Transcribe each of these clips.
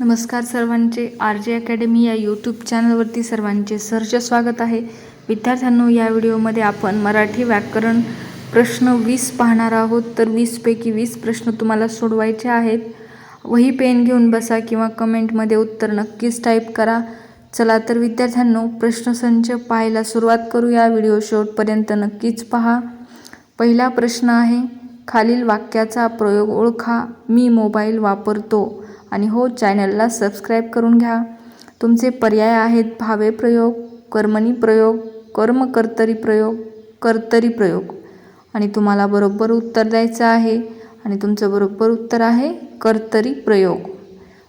नमस्कार सर्वांचे. R J academy या यूट्यूब चॅनलवरती सर्वांचे सहर्ष स्वागत आहे. विद्यार्थ्यांनो या व्हिडिओमध्ये आपण मराठी व्याकरण प्रश्न वीस पाहणार आहोत. तर वीसपैकी वीस प्रश्न तुम्हाला सोडवायचे आहेत. वही पेन घेऊन बसा किंवा कमेंटमध्ये उत्तर नक्कीच टाईप करा. चला तर विद्यार्थ्यांनो प्रश्नसंच पाहायला सुरुवात करूया व्हिडिओ शेवटपर्यंत नक्कीच पहा. पहिला प्रश्न आहे खालील वाक्याचा प्रयोग ओळखा. मी मोबाईल वापरतो. आणि हो चॅनलला सबस्क्राईब करून घ्या. तुमचे पर्याय आहेत भावे प्रयोग कर्मणी प्रयोग कर्म कर्तरी प्रयोग कर्तरी प्रयोग. आणि तुम्हाला बरोबर उत्तर द्यायचं आहे आणि तुमचं बरोबर उत्तर आहे कर्तरी प्रयोग.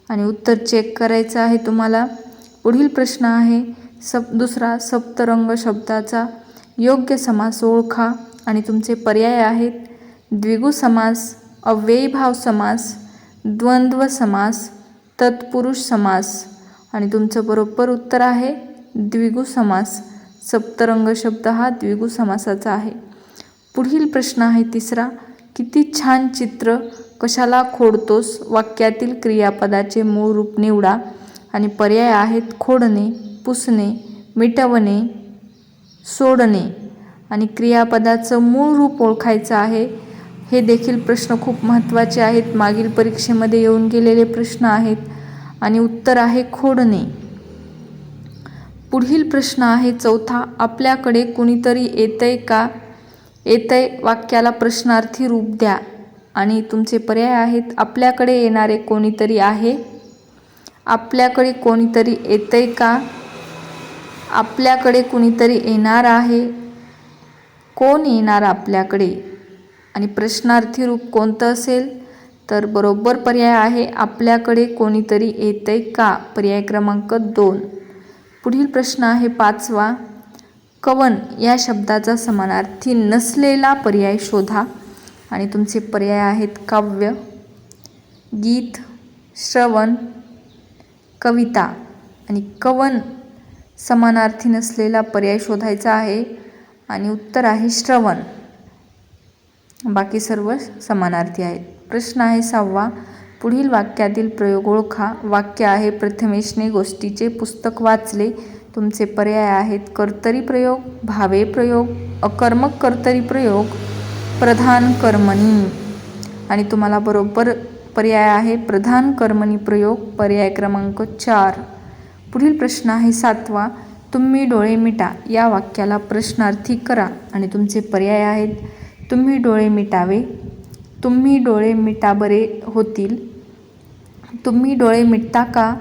आणि उत्तर चेक करायचं आहे तुम्हाला. पुढील प्रश्न आहे सप दुसरा सप्तरंग शब्दाचा योग्य समास ओळखा. आणि तुमचे पर्याय आहेत द्विगु समास अव्ययीभाव समास द्वंद्व समास तत्पुरुष समास. आणि तुमचं बरोबर उत्तर आहे द्विगु समास. सप्तरंग शब्द हा द्विगु समासाचा आहे. पुढील प्रश्न आहे तिसरा किती छान चित्र कशाला खोडतोस? वाक्यातील क्रियापदाचे मूळ रूप निवडा. आणि पर्याय आहेत खोडणे पुसणे मिटवणे सोडणे. आणि क्रियापदाचं मूळ रूप ओळखायचं आहे हे देखील प्रश्न खूप महत्त्वाचे आहेत. मागील परीक्षेमध्ये येऊन गेलेले प्रश्न आहेत आणि उत्तर आहे खोडणे. पुढील प्रश्न आहे चौथा आपल्याकडे कुणीतरी येतंय का? येतंय वाक्याला प्रश्नार्थी रूप द्या. आणि तुमचे पर्याय आहेत आपल्याकडे येणारे कोणीतरी आहे? आपल्याकडे कोणीतरी येतंय का? आपल्याकडे कुणीतरी येणार आहे? कोण येणार आपल्याकडे? आणि प्रश्नार्थी रूप कोणतं असेल? तर बरोबर पर्याय आहे आपल्याकडे कोणीतरी येतंय का? पर्याय क्रमांक दोन. पुढील प्रश्न आहे पाचवा. कवन या शब्दाचा समानार्थी नसलेला पर्याय शोधा. आणि तुमचे पर्याय आहेत काव्य गीत श्रवण कविता. आणि कवन समानार्थी नसलेला पर्याय शोधायचा आहे. आणि उत्तर आहे श्रवण. बाकी सर्व समानार्थी आहेत. प्रश्न आहे सहावा पुढील वाक्यातील प्रयोग ओळखा. वाक्य आहे प्रथमेशने गोष्टीचे पुस्तक वाचले. तुमचे पर्याय आहेत कर्तरी प्रयोग भावे प्रयोग अकर्मक कर्तरी प्रयोग प्रधान कर्मणी. आणि तुम्हाला बरोबर पर्याय आहे प्रधान कर्मणी प्रयोग पर्याय क्रमांक चार. पुढील प्रश्न आहे सातवा तुम्ही डोळे मिटा. या वाक्याला प्रश्नार्थी करा. आणि तुमचे पर्याय आहेत तुम्ही डोळे मिटावे. तुम्ही डोळे मिटा बरे होतील. तुम्ही डोळे मिटता का?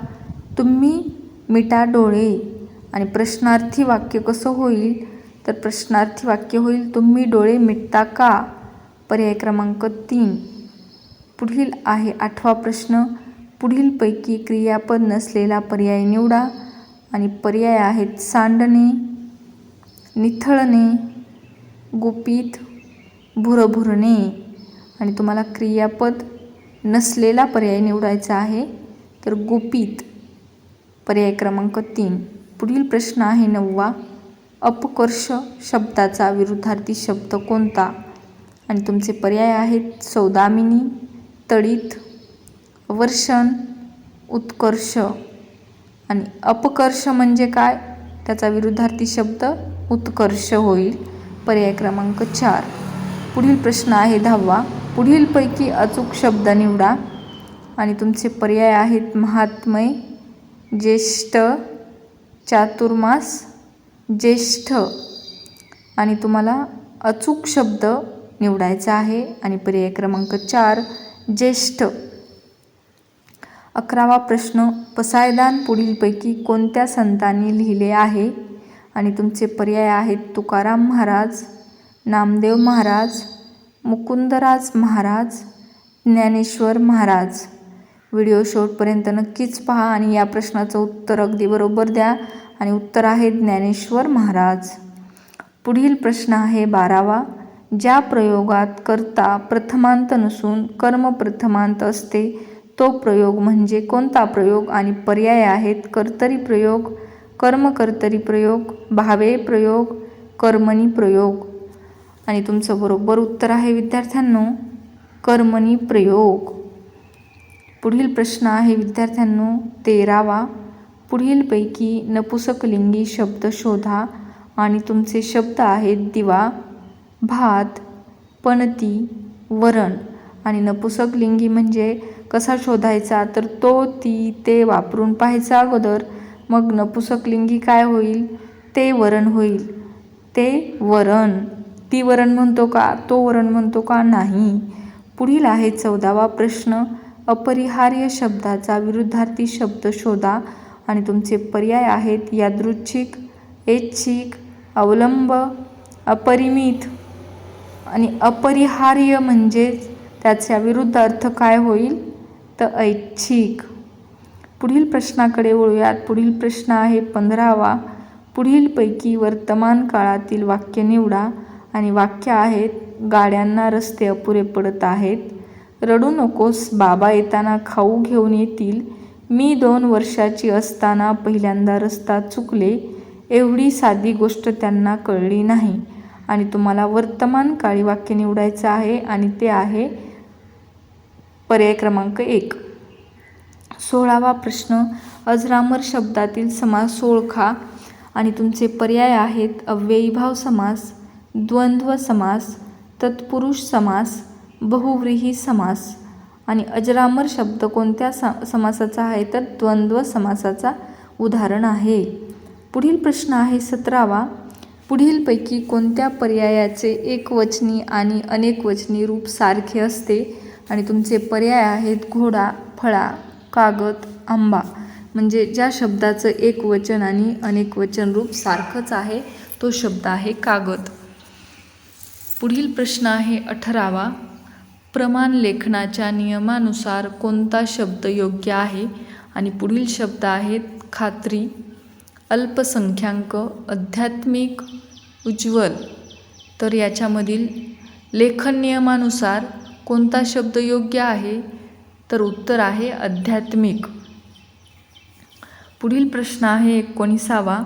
तुम्ही मिटा डोळे. आणि प्रश्नार्थी वाक्य कसं होईल? तर प्रश्नार्थी वाक्य होईल तुम्ही डोळे मिटता का? पर्याय क्रमांक तीन. पुढील आहे आठवा प्रश्न. पुढीलपैकी क्रियापद नसलेला पर्याय निवडा. आणि पर्याय आहेत सांडणे निथळणे गुपित भुरभुरणे आणि तुम्हाला क्रियापद नसलेला पर्याय निवडायचा आहे तर गुपित पर्याय क्रमांक तीन. पुढील प्रश्न आहे नववा. अपकर्ष शब्दाचा विरुद्धार्थी शब्द कोणता? आणि तुमचे पर्याय आहेत सौदामिनी तळीत वर्षण उत्कर्ष. आणि अपकर्ष म्हणजे काय? त्याचा विरुद्धार्थी शब्द उत्कर्ष होईल. पर्याय क्रमांक चार. पुढील प्रश्न आहे दहावा. पुढीलपैकी अचूक शब्द निवडा. आणि तुमचे पर्याय आहेत महात्मय ज्येष्ठ चातुर्मास ज्येष्ठ. आणि तुम्हाला अचूक शब्द निवडायचा आहे. आणि पर्याय क्रमांक चार ज्येष्ठ. अकरावा प्रश्न पसायदान पुढीलपैकी कोणत्या संतांनी लिहिले आहे? आणि तुमचे पर्याय आहेत तुकाराम महाराज नामदेव महाराज मुकुंदराज महाराज ज्ञानेश्वर महाराज. व्हिडिओ शेवटपर्यंत नक्कीच पहा आणि या प्रश्नाचं उत्तर अगदी बरोबर द्या आणि उत्तर आहे ज्ञानेश्वर महाराज. पुढील प्रश्न आहे बारावा. ज्या प्रयोगात कर्ता प्रथमांत नसून कर्म प्रथमांत असते तो प्रयोग म्हणजे कोणता प्रयोग आणि पर्याय आहेत? कर्तरी प्रयोग कर्म कर्तरी प्रयोग भावे प्रयोग कर्मणी प्रयोग. आणि तुमचं बरोबर उत्तर आहे विद्यार्थ्यांनो. कर्मणी प्रयोग. पुढील प्रश्न आहे विद्यार्थ्यांनो तेरावा. पुढीलपैकी नपुसकलिंगी शब्द शोधा आणि तुमचे शब्द आहेत दिवा भात पणती वरण. आणि नपुसकलिंगी म्हणजे कसा शोधायचा? तर तो ती ते वापरून पाहायचा अगोदर. मग नपुसकलिंगी काय होईल? ते वरण होईल. ते वरण. ती वरण म्हणतो का तो वरण म्हणतो का नाही? पुढील आहे चौदावा प्रश्न. अपरिहार्य शब्दाचा विरुद्धार्थी शब्द शोधा आणि तुमचे पर्याय आहेत यादृच्छिक ऐच्छिक अवलंब अपरिमित आणि अपरिहार्य म्हणजे त्याचा विरुद्ध अर्थ काय होईल? तर ऐच्छिक. पुढील प्रश्नाकडे वळूयात. पुढील प्रश्न आहे पंधरावा. पुढीलपैकी वर्तमान काळातील वाक्य निवडा. आणि वाक्य आहेत गाड्यांना रस्ते अपुरे पडत आहेत. रडू नकोस बाबा येताना खाऊ घेऊन येतील. मी दोन वर्षाची असताना पहिल्यांदा रस्ता चुकले. एवढी साधी गोष्ट त्यांना कळली नाही. आणि तुम्हाला वर्तमान काळी वाक्य निवडायचं आहे आणि ते आहे पर्याय क्रमांक एक. सोळावा प्रश्न. अजरामर शब्दातील समास ओळखा आणि तुमचे पर्याय आहेत अव्ययीभाव समास. द्वंद्व समास तत्पुरुष समास बहुव्रीही समास आणि अजरामर शब्द कोणत्या स समासाचा आहे तर द्वंद्व समासाचा उदाहरण आहे. पुढील प्रश्न आहे सतरावा. पुढीलपैकी कोणत्या पर्यायाचे एकवचनी आणि अनेकवचनी रूप सारखे असते? आणि तुमचे पर्याय आहेत घोडा फळा कागद आंबा. म्हणजे ज्या शब्दाचं एकवचन आणि अनेक वचन रूप सारखंच आहे तो शब्द आहे कागद. पुढील प्रश्न आहे अठरावा. प्रमाण लेखनाच्या नियमानुसार कोणता शब्द योग्य आहे? आणि पुढील शब्द आहेत खात्री अल्पसंख्याक आध्यात्मिक उज्ज्वल. तर याच्यामधील लेखन नियमानुसार कोणता शब्द योग्य आहे? तर उत्तर आहे आध्यात्मिक. पुढील प्रश्न आहे एकोणीसावा.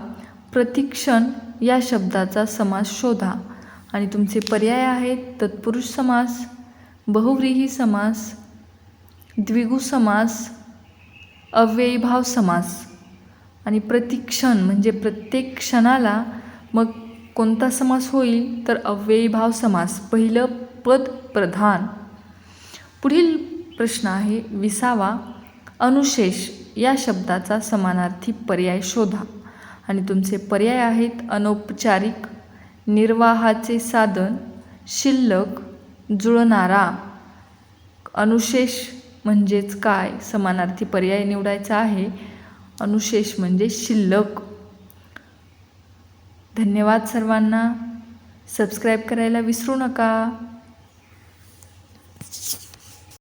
प्रतिक्षण या शब्दाचा समास शोधा. आणि तुमचे पर्याय आहेत तत्पुरुष समास बहुव्रीही समास द्विगु समास अव्ययीभाव समास. आणि प्रतिक्षण म्हणजे प्रत्येक क्षणाला मग कोणता समास होईल? तर अव्ययीभाव समास पहिलं पद प्रधान. पुढील प्रश्न आहे विसावा अनुशेष या शब्दाचा समानार्थी पर्याय शोधा. आणि तुमचे पर्याय आहेत अनौपचारिक निर्वाहाचे साधन शिल्लक जुळणारा अनुशेष म्हणजेच काय? समानार्थी पर्याय निवडायचा आहे. अनुशेष म्हणजे शिल्लक. धन्यवाद सर्वांना. सबस्क्राईब करायला विसरू नका.